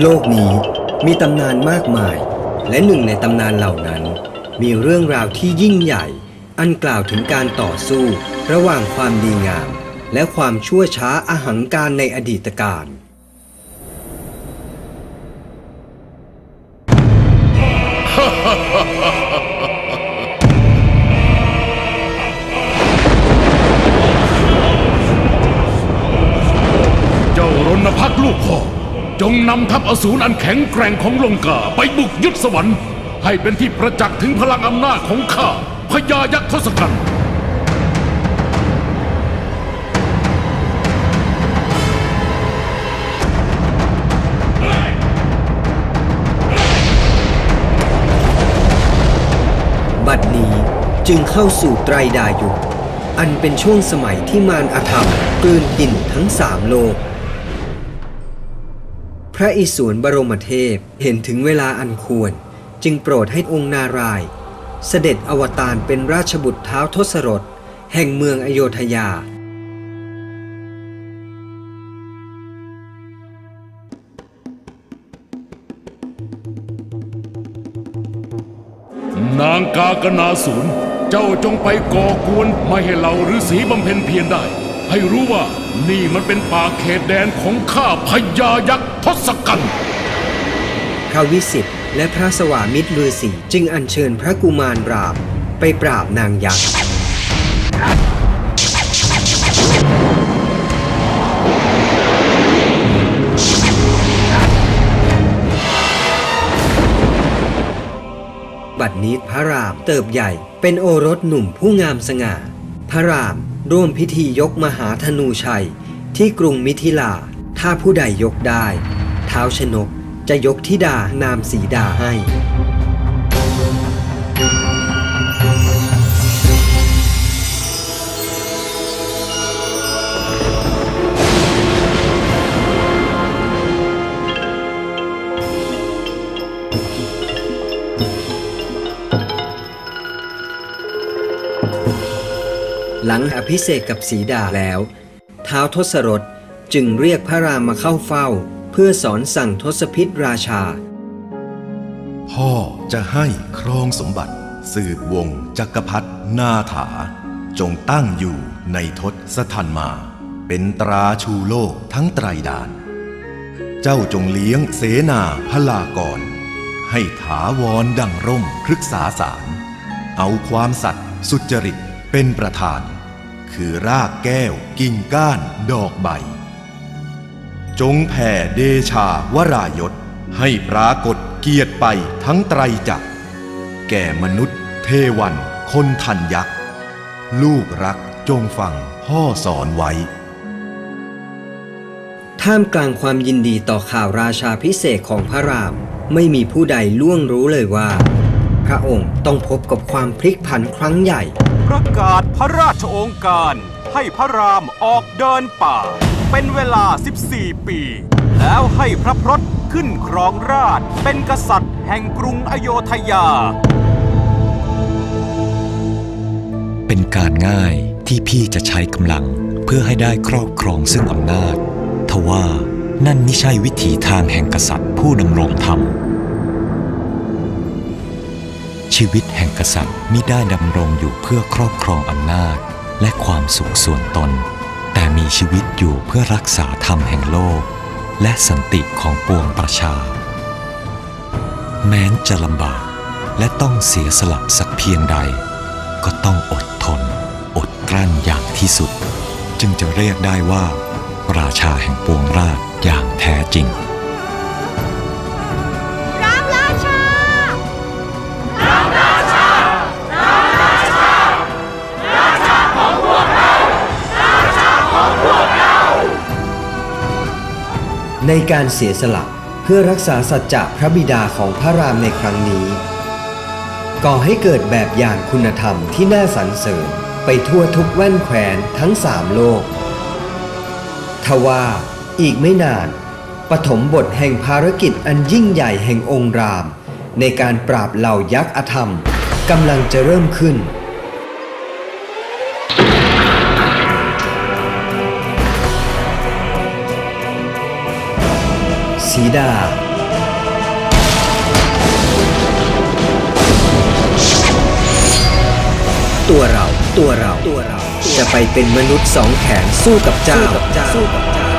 โลกนี้มีตำนานมากมาย และหนึ่งในตำนานเหล่านั้น มีเรื่องราวที่ยิ่งใหญ่ อันกล่าวถึงการต่อสู้ ระหว่างความดีงาม และความชั่วช้าอาหังการในอดีตการเจ้ารณพักลูกพ่อ จงนำทัพอสูรอันแข็งแกร่งของลงกาไปบุกยึดสวรรค์ ให้เป็นที่ประจักษ์ถึงพลังอำนาจของข้าพญายักษ์ทศกัณฐ์บัดนี้จึงเข้าสู่ไตรดายุ อันเป็นช่วงสมัยที่มารอธรรมกลืนกินทั้งสามโลก ระอิศวรบรมเทพเห็นถึงเวลาอันควร จึงโปรดให้องค์นาราย เสด็จอวตารเป็นราชบุตรเท้าทศรถแห่งเมืองอโยธยา นางกากนาสูรเจ้าจงไปก่อกวนไม่ให้เหล่าฤาษีบำเพ็ญเพียรได้ ให้รู้ว่า นี่มันเป็นป่าเขตแดนของข้าพญายักษ์ทศกัณฐ์พระวิสิทธิ์และพระสวามิตรฤาษีจึงอัญเชิญพระกุมารปรามไปปราบนางยักษ์บัดนี้พระรามเติบใหญ่เป็นโอรสหนุ่มผู้งามสง่า พระรามร่วมพิธียกมหาธนูชัย ที่กรุงมิถิลา ถ้าผู้ใดยกได้ เท้าวชนกจะยกธิดานามสีดาให้ หลังอภิเษกกับสีดาแล้ว ท้าวทศรถจึงเรียกพระรามมาเข้าเฝ้า เพื่อสอนสั่งทศพิษราชา พ่อจะให้ครองสมบัติ สืบวงศ์จักรพรรดินาถา จงตั้งอยู่ในทศทันมา เป็นตราชูโลกทั้งไตรดาน เจ้าจงเลี้ยงเสนาพลากร ให้ถาวรดังร่มพฤกษาสาร เอาความสัตย์สุจริต เป็นประธาน คือรากแก้วกิ่งก้านดอกใบ จงแผ่เดชาวรายศ ให้ปรากฏเกียรติไปทั้งไตรจักร แก่มนุษย์ เทวันคนทันยักษ์ ลูกรักจงฟังพ่อสอนไว้ ท่ามกลางความยินดีต่อข่าวราชาพิเศษของพระราม ไม่มีผู้ใดล่วงรู้เลยว่า พระองค์ต้องพบกับความพลิกผันครั้งใหญ่ ประกาศพระราชโองการ ให้พระรามออกเดินป่า เป็นเวลา 14 ปี แล้วให้พระพรตขึ้นครองราชเป็นกษัตริย์แห่งกรุงอโยธยา เป็นการง่ายที่พี่จะใช้กำลังเพื่อให้ได้ครอบครองซึ่งอำนาจ ทว่านั่นไม่ใช่วิถีทางแห่งกษัตริย์ผู้ดำรงธรรม ชีวิตแห่งกษัตริย์มิได้ดำรงอยู่เพื่อครอบครองอำนาจ และความสุขส่วนตน แต่มีชีวิตอยู่เพื่อรักษาธรรมแห่งโลก และสันติของปวงประชา แม้นจะลำบากและต้องเสียสละสักเพียงใด ก็ต้องอดทน อดกลั้นอย่างที่สุด จึงจะเรียกได้ว่า ราชาแห่งปวงราช ในการเสียสละเพื่อรักษาสัจจะพระบิดาของพระรามในครั้งนี้ ก่อให้เกิดแบบอย่างคุณธรรมที่น่าสรรเสริญไปทั่วทุกแว่นแคว้นทั้งสามโลก ทว่าอีกไม่นาน ปฐมบทแห่งภารกิจอันยิ่งใหญ่แห่งองค์ราม ในการปราบเหล่ายักษ์อธรรมกำลังจะเริ่มขึ้น สีดาตัวเราตัวเราตัวเราจะไปเป็นมนุษย์สองแขนสู้กับเจ้าสู้กับเจ้า